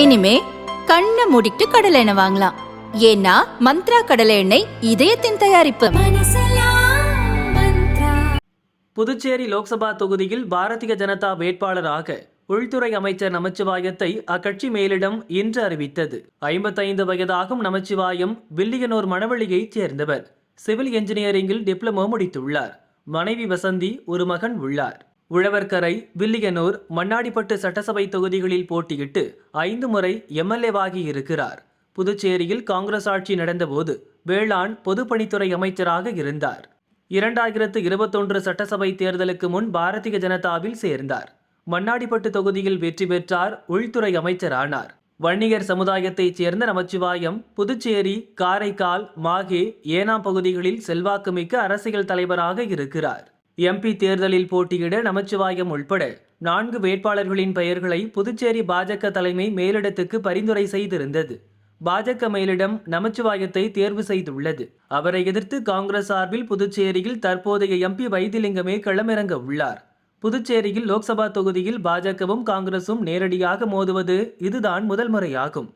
இனிமே கண்ணை மூடிட்டு கடலை எண்ணெய் வாங்கலாம். ஏன்னா மந்த்ரா கடலை எண்ணெய் இதயத்தின் தயாரிப்பு. புதுச்சேரி லோக்சபா தொகுதியில் பாரதிய ஜனதா வேட்பாளராக உள்துறை அமைச்சர் நமச்சிவாயத்தை அக்கட்சி மேலிடம் இன்று அறிவித்தது. ஐம்பத்தைந்து வயதாகும் நமச்சிவாயம் வில்லியனூர் மணவெளியைச் சேர்ந்தவர். சிவில் என்ஜினியரிங்கில் டிப்ளமோ முடித்துள்ளார். மனைவி வசந்தி ஒரு மகன் உள்ளார். உழவர்கரை வில்லியனூர் மண்ணாடிப்பட்டு சட்டசபை தொகுதிகளில் போட்டியிட்டு ஐந்து முறை எம்எல்ஏவாகி இருக்கிறார். புதுச்சேரியில் காங்கிரஸ் ஆட்சி நடந்தபோது வேளாண் பொதுப்பணித்துறை அமைச்சராக இருந்தார். இரண்டாயிரத்து இருபத்தொன்று சட்டசபை தேர்தலுக்கு முன் பாரதிய ஜனதாவில் சேர்ந்தார். மண்ணாடிப்பட்டு தொகுதியில் வெற்றி பெற்றார் உள்துறை அமைச்சரானார். வன்னியர் சமுதாயத்தைச் சேர்ந்த நமச்சிவாயம் புதுச்சேரி காரைக்கால் மாகே ஏனாம் பகுதிகளில் செல்வாக்குமிக்க அரசியல் தலைவராக இருக்கிறார். எம்பி தேர்தலில் போட்டியிட நமச்சிவாயம் உள்பட நான்கு வேட்பாளர்களின் பெயர்களை புதுச்சேரி பாஜக தலைமை மேலிடத்துக்கு பரிந்துரை செய்திருந்தது. பாஜக மேலிடம் நமச்சிவாயத்தை தேர்வு செய்துள்ளது. அவரை எதிர்த்து காங்கிரஸ் சார்பில் புதுச்சேரியில் தற்போதைய எம்பி வைத்திலிங்கமே களமிறங்க உள்ளார். புதுச்சேரியில் லோக்சபா தொகுதியில் பாஜகவும் காங்கிரசும் நேரடியாக மோதுவது இதுதான் முதல் முறையாகும்.